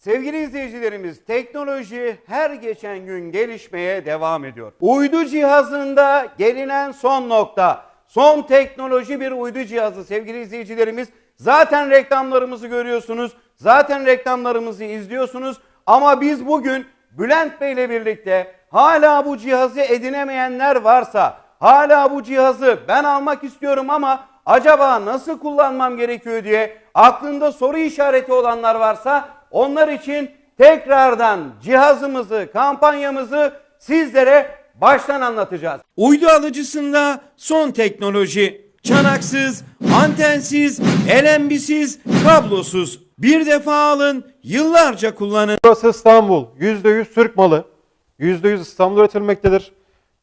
Sevgili izleyicilerimiz, teknoloji her geçen gün gelişmeye devam ediyor. Uydu cihazında gelinen son nokta. Son teknoloji bir uydu cihazı sevgili izleyicilerimiz. Zaten reklamlarımızı görüyorsunuz. Zaten reklamlarımızı izliyorsunuz. Ama biz bugün Bülent Bey ile birlikte hala bu cihazı edinemeyenler varsa, hala bu cihazı ben almak istiyorum ama acaba nasıl kullanmam gerekiyor diye aklında soru işareti olanlar varsa onlar için tekrardan cihazımızı, kampanyamızı sizlere baştan anlatacağız. Uydu alıcısında son teknoloji. Çanaksız, antensiz, LNB'siz, kablosuz. Bir defa alın, yıllarca kullanın. Burası İstanbul. %100 Türk malı. %100 İstanbul üretilmektedir.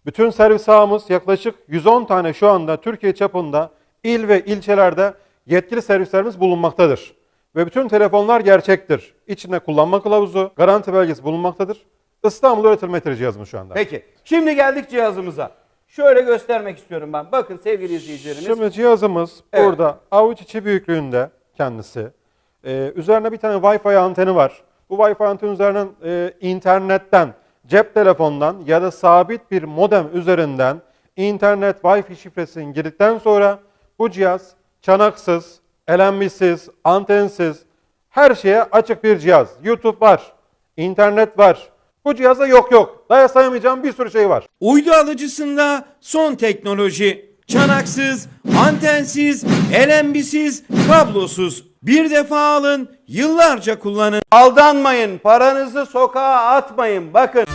Bütün servis ağımız yaklaşık 110 tane şu anda Türkiye çapında il ve ilçelerde yetkili servislerimiz bulunmaktadır. Ve bütün telefonlar gerçektir. İçinde kullanma kılavuzu, garanti belgesi bulunmaktadır. İstanbul'da üretilmektedir cihazımız şu anda. Peki, şimdi geldik cihazımıza. Şöyle göstermek istiyorum ben. Bakın sevgili izleyicilerimiz. Şimdi cihazımız Evet. burada avuç içi büyüklüğünde kendisi. Ee, üzerine bir tane Wi-Fi anteni var. Bu Wi-Fi anteni üzerinden e, internetten, cep telefonundan ya da sabit bir modem üzerinden internet Wi-Fi şifresini girdikten sonra bu cihaz çanaksız, LNB'siz, antensiz, her şeye açık bir cihaz. YouTube var, internet var. Bu cihazda yok yok. Daha sayamayacağım bir sürü şey var. Uydu alıcısında son teknoloji. Çanaksız, antensiz, LNB'siz, kablosuz. Bir defa alın, yıllarca kullanın. Aldanmayın, paranızı sokağa atmayın. Bakın